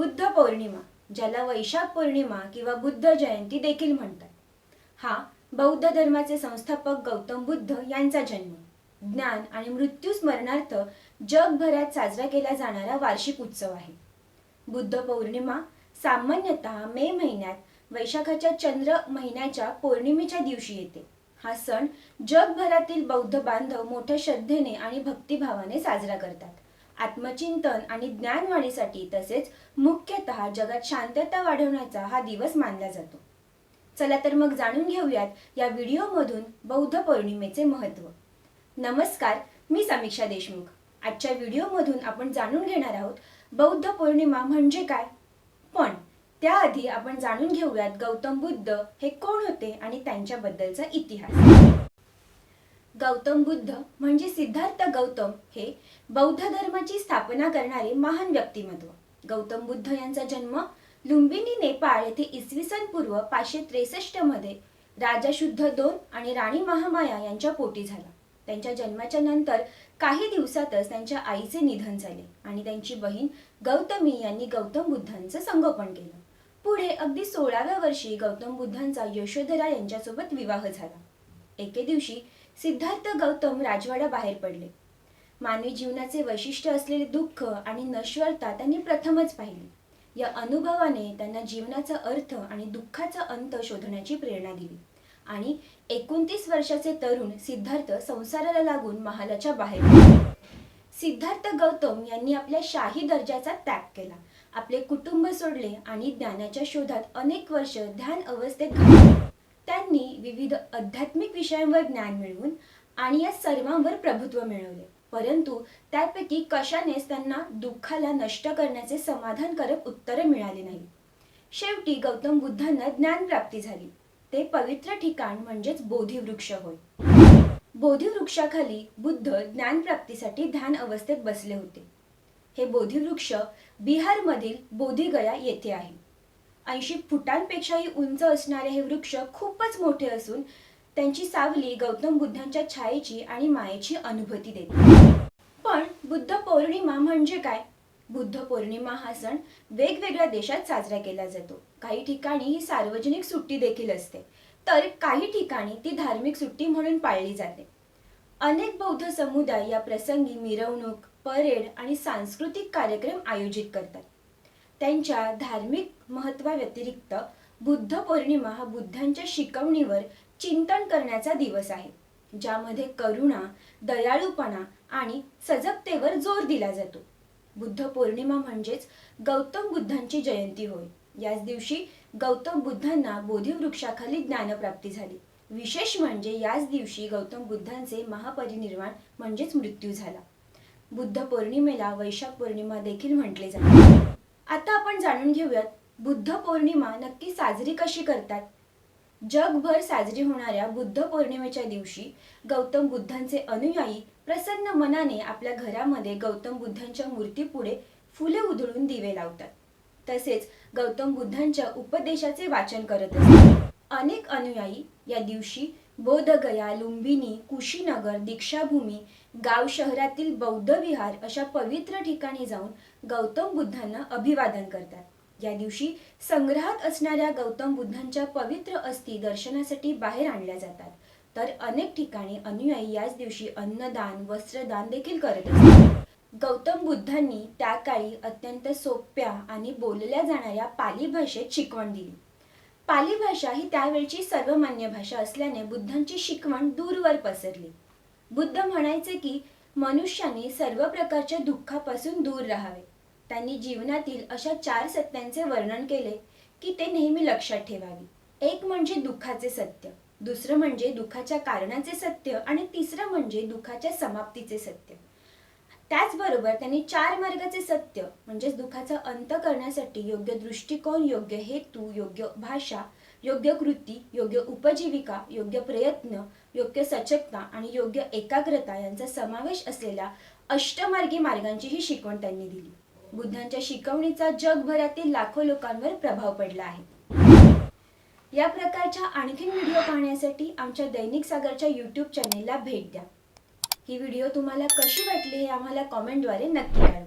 बुद्ध पौर्णिमा ज्याला वैशाख पौर्णिमा किंवा बुद्ध जयंती देखील म्हणतात. हा बौद्ध धर्माचे संस्थापक गौतम बुद्ध यांचा जन्म. ज्ञान आणि मृत्यू स्मरणार्थ जगभरात साजरा केला जाणारा वार्षिक उत्सव आहे. बुद्ध पौर्णिमा सामान्यतः मे महिन्यात वैशाखाच्या चंद्र महिन्याच्या पौर्णिमेच्या दिवशी येते. हा सण जगभरातील बौद्ध बांधव मोठ्या श्रद्धेने आणि भक्तिभावाने साजरा करतात. आत्मचिंतन आणि ज्ञानवाढीसाठी तसेच मुख्यतः जगात शांतता वाढवण्याचा हा दिवस मानला जातो. चला तर मग जाणून घेऊयात या व्हिडिओमधून बौद्ध पौर्णिमेचे महत्त्व. नमस्कार मी समीक्षा देशमुख. आजच्या व्हिडिओमधून आपण जाणून घेणार आहोत बौद्ध पौर्णिमा म्हणजे काय? पण त्याआधी आपण जाणून घेऊयात गौतम बुद्ध हे कोण होते आणि त्यांच्याबद्दलचा इतिहास. गौतम बुद्ध म्हणजे सिद्धार्थ गौतम हे बौद्ध धर्माची स्थापना करणारे महान व्यक्तिमत्व. गौतम बुद्ध यांचा जन्म लुंबिनी नेपाळ येथे इसवी सन पूर्व पाचशे त्रेसष्टमध्ये राजा शुद्ध दोन आणि राणी महामाया यांच्या पोटी झाला. त्यांच्या जन्माच्या नंतर काही दिवसातच त्यांच्या आईचे निधन झाले आणि त्यांची बहीण गौतमी यांनी गौतम बुद्धांचं संगोपन केलं. पुढे अगदी सोळाव्या वर्षी गौतम बुद्धांचा यशोधरा यांच्यासोबत विवाह झाला. एके दिवशी सिद्धार्थ गौतम राजवाडा बाहेर पडले. मानवी जीवनाचे वैशिष्ट्य असलेले दुःख आणि नश्वरता त्यांनी प्रथमच पाहिली. या अनुभवाने त्यांना जीवनाचा अर्थ आणि दुःखाचा अंत शोधण्याची प्रेरणा दिली. आणि एकोणतीस वर्षाचे तरुण सिद्धार्थ संसाराला लागून महालाच्या बाहेर पडले. सिद्धार्थ गौतम यांनी आपल्या शाही दर्जाचा त्याग केला. आपले कुटुंब सोडले आणि ज्ञानाच्या शोधात अनेक वर्ष ध्यान अवस्थेत घालवले. त्यांनी विविध आध्यात्मिक विषयांवर ज्ञान मिळवून आणि या सर्वांवर प्रभुत्व मिळवले. परंतु त्यापैकी कशानेच त्यांना दुःखाला नष्ट करण्याचे समाधानकारक उत्तरे मिळाले नाही. शेवटी गौतम बुद्धांना ज्ञान प्राप्ती झाली. ते पवित्र ठिकाण म्हणजेच बोधिवृक्ष होय. बोधिवृक्षाखाली बुद्ध ज्ञानप्राप्तीसाठी ध्यान अवस्थेत बसले होते. हे बोधिवृक्ष बिहारमधील बोधिगया येथे आहे. ऐंशी फुटांपेक्षाही उंच असणारे हे वृक्ष खूपच मोठे असून त्यांची सावली गौतम बुद्धांच्या छायेची आणि मायेची अनुभूती देते. पण बुद्ध पौर्णिमा म्हणजे काय? बुद्ध पौर्णिमा हा सण वेगवेगळ्या देशात साजरा केला जातो. काही ठिकाणी ही सार्वजनिक सुट्टी देखील असते. तर काही ठिकाणी ती धार्मिक सुट्टी म्हणून पाळली जाते. अनेक बौद्ध समुदाय या प्रसंगी मिरवणूक परेड आणि सांस्कृतिक कार्यक्रम आयोजित करतात. त्यांच्या धार्मिक महत्वाव्यतिरिक्त बुद्ध पौर्णिमा हा बुद्धांच्या शिकवणीवर चिंतन करण्याचा दिवस आहे ज्यामध्ये करुणा दयाळूपणा आणि सजगतेवर जोर दिला जातो. बुद्ध पौर्णिमा म्हणजेच गौतम बुद्धांची जयंती होय. याच दिवशी गौतम बुद्धांना बोधिवृक्षाखाली ज्ञानप्राप्ती झाली. विशेष म्हणजे याच दिवशी गौतम बुद्धांचे महापरिनिर्वाण म्हणजेच मृत्यू झाला. बुद्ध पौर्णिमेला वैशाख पौर्णिमा देखील म्हटले जाते. आता आपण जाणून घेऊयात बुद्ध पौर्णिमा नक्की साजरी कशी करतात? जगभर साजरी होणाऱ्या बुद्ध पौर्णिमेच्या दिवशी गौतम बुद्धांचे अनुयायी प्रसन्न मनाने आपल्या घरामध्ये गौतम बुद्धांच्या मूर्तीपुढे फुले उधळून दिवे लावतात. तसेच गौतम बुद्धांच्या उपदेशाचे वाचन करत असतात. अनेक अनुयायी या दिवशी बोधगया लुंबिनी कुशीनगर दीक्षाभूमी गाव शहरातील बौद्ध विहार अशा पवित्र ठिकाणी जाऊन गौतम बुद्धांना अभिवादन करतात. या दिवशी संग्रहात असणाऱ्या गौतम बुद्धांच्या पवित्र अस्थी दर्शनासाठी बाहेर आणल्या जातात. तर अनेक ठिकाणी अनुयायी याच दिवशी अन्नदान वस्त्रदान देखील करत असतात. गौतम बुद्धांनी त्या काळी अत्यंत सोप्या आणि बोलल्या जाणाऱ्या पाली भाषेत शिकवण दिली. पाली भाषा ही त्यावेळची सर्वमान्य भाषा असल्याने बुद्धांची शिकवण दूरवर पसरली. बुद्ध म्हणायचे की मनुष्याने सर्व प्रकारच्या दुःखापासून दूर राहावे. त्यांनी जीवनातील अशा चार सत्यांचे वर्णन केले की ते नेहमी लक्षात ठेवावी. एक म्हणजे दुःखाचे सत्य दुसरं म्हणजे दुःखाच्या कारणाचे सत्य आणि तिसरं म्हणजे दुःखाच्या समाप्तीचे सत्य. त्याचबरोबर त्यांनी चार मार्गाचे सत्य म्हणजेच दुःखाचा अंत करण्यासाठी योग्य दृष्टिकोन योग्य हेतू योग्य भाषा योग्य कृती योग्य उपजीविका योग्य प्रयत्न योग्य सचकता आणि योग्य एकाग्रता यांचा समावेश असलेल्या अष्टमार्गी मार्गांची ही शिकवण त्यांनी दिली. बुद्धांच्या शिकवणीचा जगभरातील लाखो लोकांवर प्रभाव पडला आहे. या प्रकारच्या आणखीन व्हिडिओ पाहण्यासाठी आमच्या दैनिक सागरच्या यूट्यूब चॅनेलला भेट द्या. ही व्हिडिओ तुम्हाला कशी वाटली हे आम्हाला कॉमेंटद्वारे नक्की कळवा.